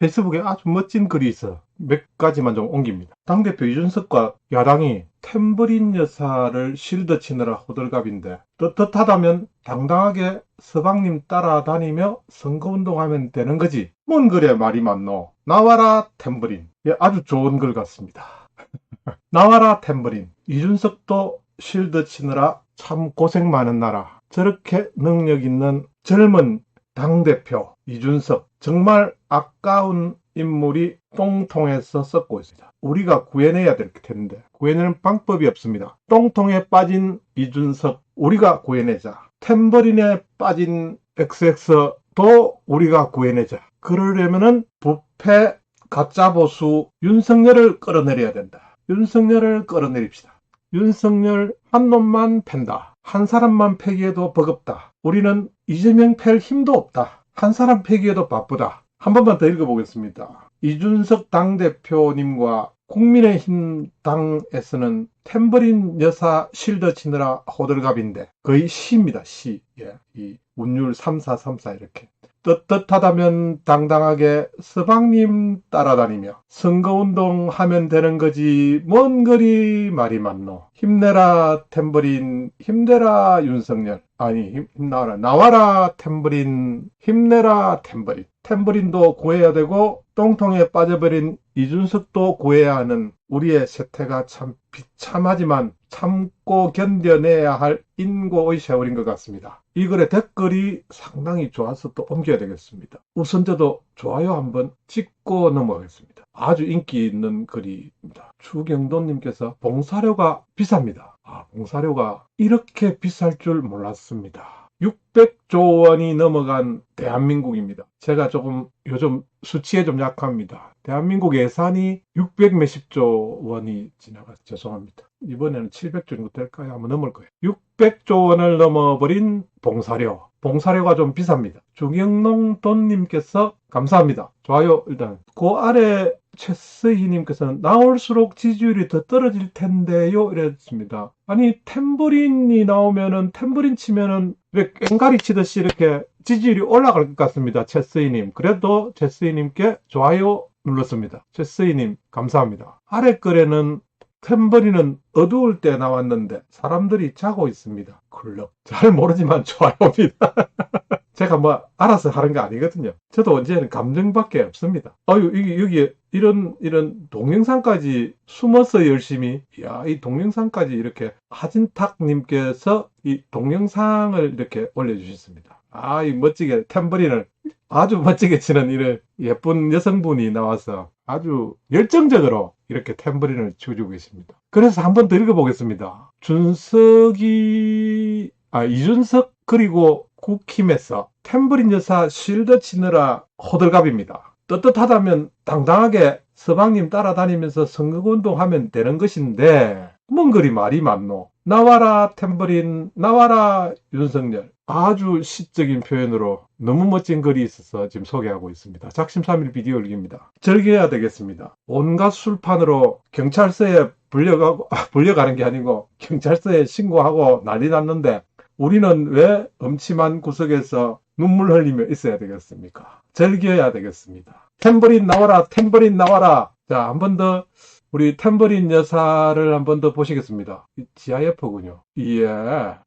페이스북에 아주 멋진 글이 있어. 몇 가지만 좀 옮깁니다. 당대표 이준석과 야당이 템버린 여사를 실드 치느라 호들갑인데 떳떳하다면 당당하게 서방님 따라다니며 선거운동하면 되는 거지. 뭔 그래 말이 많노. 나와라 템버린. 예, 아주 좋은 글 같습니다. 나와라 템버린. 이준석도 실드 치느라 참 고생 많은 나라. 저렇게 능력 있는 젊은 당대표 이준석 정말 아까운 인물이 똥통에서 썩고 있습니다. 우리가 구해내야 될 텐데 구해내는 방법이 없습니다. 똥통에 빠진 이준석 우리가 구해내자. 템버린에 빠진 XX도 우리가 구해내자. 그러려면은 부패 가짜 보수 윤석열을 끌어내려야 된다. 윤석열을 끌어내립시다. 윤석열 한 놈만 팬다. 한 사람만 패기에도 버겁다. 우리는 이재명 팰 힘도 없다. 한 사람 패기에도 바쁘다. 한 번만 더 읽어보겠습니다. 이준석 당대표님과 국민의힘 당에서는 템버린 여사 실드 치느라 호들갑인데 거의 시입니다. 시. 예. 이 운율 3434 이렇게. 떳떳하다면 당당하게 서방님 따라다니며 선거운동 하면 되는 거지 뭔 거리 말이 많노 힘내라 템버린 힘내라 윤석열 아니 힘, 나와라 나와라 템버린 힘내라 템버린 템버린도 구해야 되고 똥통에 빠져버린 이준석도 구해야 하는 우리의 세태가 참 비참하지만 참고 견뎌내야 할 인고의 세월인 것 같습니다. 이 글의 댓글이 상당히 좋아서 또 옮겨야 되겠습니다. 우선 저도 좋아요 한번 찍고 넘어가겠습니다. 아주 인기 있는 글입니다. 추경돈님께서 봉사료가 비쌉니다. 아, 봉사료가 이렇게 비쌀 줄 몰랐습니다. 600조 원이 넘어간 대한민국입니다. 제가 조금 요즘 수치에 좀 약합니다. 대한민국 예산이 600 몇십조 원이 지나가서 죄송합니다. 이번에는 700조 정도 될까요? 아마 넘을 거예요. 600조 원을 넘어버린 봉사료. 봉사료가 좀 비쌉니다. 주경농 돈님께서 감사합니다. 좋아요 일단. 그 아래 최스희님께서는 나올수록 지지율이 더 떨어질 텐데요 이랬습니다. 아니 템버린이 나오면은 템버린 치면은 왜 꽹가리 치듯이 이렇게 지지율이 올라갈 것 같습니다. 최스희님. 그래도 최스희님께 좋아요 눌렀습니다. 최스희님 감사합니다. 아래 글에는 템버리는 어두울 때 나왔는데 사람들이 자고 있습니다. 굴럭. 잘 모르지만 좋아요입니다. 제가 뭐 알아서 하는 거 아니거든요. 저도 언제는 감정밖에 없습니다. 어유 여기 여기 이런 이런 동영상까지 숨어서 열심히 야 이 동영상까지 이렇게 하진탁님께서 이 동영상을 이렇게 올려주셨습니다. 아 이 멋지게 템버린을 아주 멋지게 치는 이런 예쁜 여성분이 나와서 아주 열정적으로 이렇게 템버린을 치워주고 계십니다. 그래서 한 번 더 읽어보겠습니다. 준석이, 아, 이준석 그리고 국힘에서 템버린 여사 실드 치느라 호들갑입니다. 떳떳하다면 당당하게 서방님 따라다니면서 선거운동 하면 되는 것인데, 뭔 그리 말이 많노? 나와라 템버린, 나와라 윤석열. 아주 시적인 표현으로 너무 멋진 글이 있어서 지금 소개하고 있습니다. 작심삼일 비디오 일기입니다. 즐겨야 되겠습니다. 온갖 술판으로 경찰서에 불려가고, 아, 불려가는 게 아니고 경찰서에 신고하고 난리 났는데 우리는 왜 음침한 구석에서 눈물 흘리며 있어야 되겠습니까? 즐겨야 되겠습니다. 템버린 나와라, 템버린 나와라. 자, 한 번 더 우리 템버린 여사를 한 번 더 보시겠습니다. GIF군요. 예,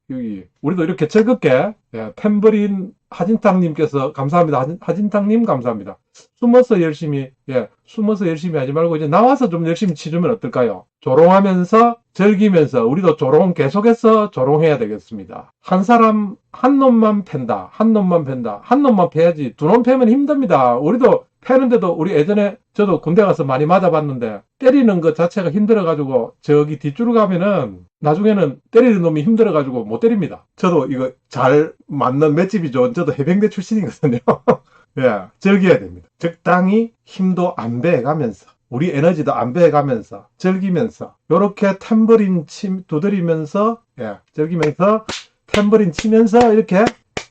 여기 우리도 이렇게 즐겁게 예, 템버린 하진탕님께서 감사합니다. 하진, 하진 탕님 감사합니다. 숨어서 열심히 예, 숨어서 열심히 하지 말고 이제 나와서 좀 열심히 치주면 어떨까요? 조롱하면서 즐기면서 우리도 조롱 계속해서 조롱해야 되겠습니다. 한 사람 한 놈만 팬다. 한 놈만 팬다. 한 놈만 패야지. 두 놈 패면 힘듭니다. 우리도 패는데도 우리 예전에 저도 군대 가서 많이 맞아봤는데 때리는 것 자체가 힘들어가지고 저기 뒷줄을 가면은 나중에는 때리는 놈이 힘들어가지고 못 때립니다. 저도 이거 잘 맞는 맷집이 좋은 저도 해병대 출신이거든요. 예, 즐겨야 됩니다. 적당히 힘도 안 배가면서 우리 에너지도 안 배가면서 즐기면서 요렇게 탬버린 치 두드리면서 예, 즐기면서 탬버린 치면서 이렇게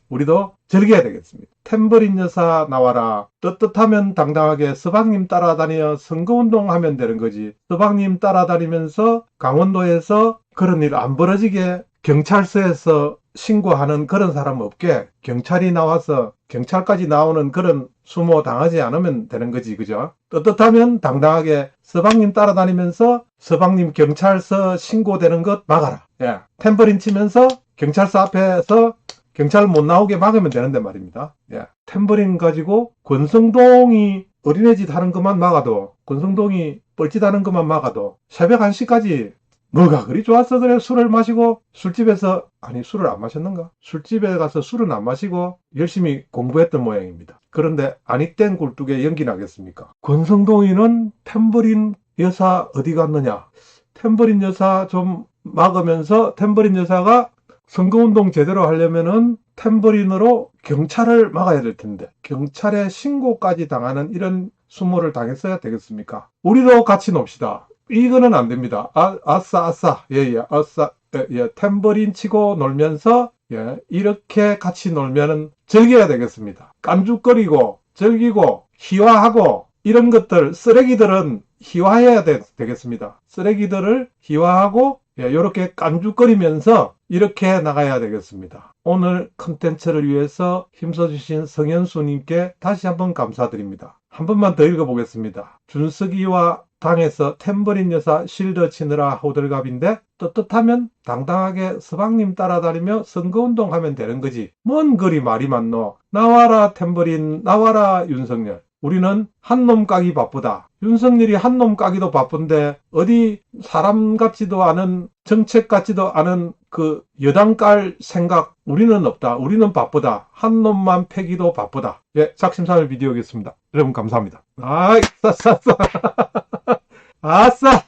우리도 즐겨야 되겠습니다. 템버린 여사 나와라. 떳떳하면 당당하게 서방님 따라다녀 선거운동 하면 되는 거지. 서방님 따라다니면서 강원도에서 그런 일 안 벌어지게 경찰서에서 신고하는 그런 사람 없게 경찰이 나와서 경찰까지 나오는 그런 수모 당하지 않으면 되는 거지, 그죠? 떳떳하면 당당하게 서방님 따라다니면서 서방님 경찰서 신고되는 것 막아라. 예. 탬버린 치면서 경찰서 앞에서 경찰 못 나오게 막으면 되는데 말입니다. 예. 탬버린 가지고 권성동이 어린애 짓 하는 것만 막아도, 권성동이 뻘짓 하는 것만 막아도, 새벽 1시까지 뭐가 그리 좋았어 그래? 술을 마시고 술집에서 아니 술을 안 마셨는가? 술집에 가서 술은 안 마시고 열심히 공부했던 모양입니다. 그런데 아니 땡 굴뚝에 연기 나겠습니까? 권성동이는 탬버린 여사 어디 갔느냐? 탬버린 여사 좀 막으면서 탬버린 여사가 선거운동 제대로 하려면은 탬버린으로 경찰을 막아야 될 텐데 경찰에 신고까지 당하는 이런 수모를 당했어야 되겠습니까 우리도 같이 놉시다 이거는 안 됩니다. 아, 아싸, 아싸. 예, 예, 아싸. 예, 예, 탬버린 치고 놀면서, 예, 이렇게 같이 놀면은 즐겨야 되겠습니다. 깐죽거리고, 즐기고, 희화하고, 이런 것들, 쓰레기들은 희화해야 되, 되겠습니다. 쓰레기들을 희화하고, 예, 이렇게 깐죽거리면서 이렇게 나가야 되겠습니다. 오늘 컨텐츠를 위해서 힘써주신 성현수님께 다시 한번 감사드립니다. 한 번만 더 읽어보겠습니다. 준석이와 당에서 탬버린 여사 실드 치느라 호들갑인데 떳떳하면 당당하게 서방님 따라다니며 선거운동 하면 되는 거지. 뭔 그리 말이 많노. 나와라 탬버린 나와라 윤석열. 우리는 한 놈 까기 바쁘다. 윤석열이 한 놈 까기도 바쁜데 어디 사람 같지도 않은 정책 같지도 않은 그 여당 깔 생각 우리는 없다. 우리는 바쁘다. 한 놈만 패기도 바쁘다. 예, 작심삼일 비디오겠습니다. 여러분 감사합니다. 아이, 싸싸싸. 아싸!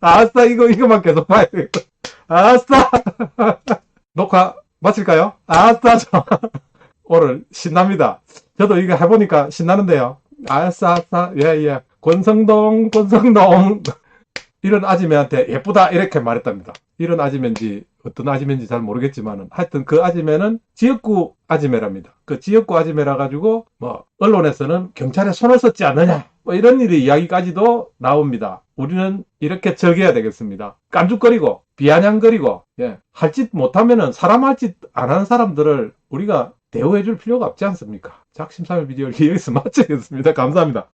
아싸, 이거, 이거만 계속 봐야 되겠다. 아싸! 녹화 마칠까요? 아싸, 저. 오늘 신납니다. 저도 이거 해보니까 신나는데요. 아싸, 아싸, 예, 예. 권성동, 권성동. 이런 아지매한테 예쁘다, 이렇게 말했답니다. 이런 아지매인지, 어떤 아지매인지 잘 모르겠지만은, 하여튼 그 아지매는 지역구 아지매랍니다. 그 지역구 아지매라 가지고, 뭐, 언론에서는 경찰에 손을 썼지 않느냐, 뭐 이런 일의 이야기까지도 나옵니다. 우리는 이렇게 즐겨야 되겠습니다. 깐죽거리고, 비아냥거리고, 예, 할 짓 못하면은 사람 할 짓 안 하는 사람들을 우리가 대우해 줄 필요가 없지 않습니까? 작심삼일 비디오를 여기서 마치겠습니다. 감사합니다.